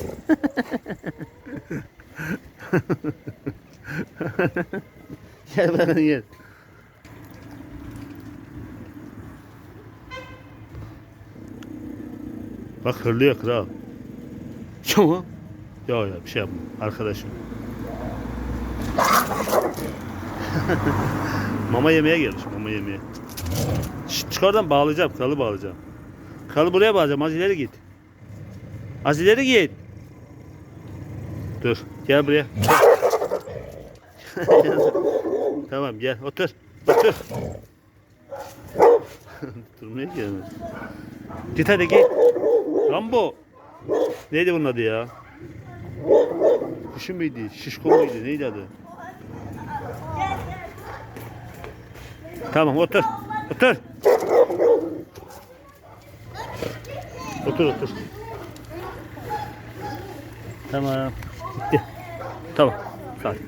gel bana gel. Bak hırlıyor kral. Tamam. Ya ya bir şey yapma arkadaşım. mama yemeye gelmiş mama yemeye. Şşt, çık oradan bağlayacağım kralı bağlayacağım. Kralı buraya bağlayacağım az ileri git. Az ileri git. Dur gel buraya. tamam gel otur. Otur. Durmaya gelmez. Git hadi git. Rambo. Neydi bunun adı ya? Kuşu muydu? Şişko muydu? Neydi adı? Tamam otur. Otur. Otur otur. Tamam. 对，走吧，上去。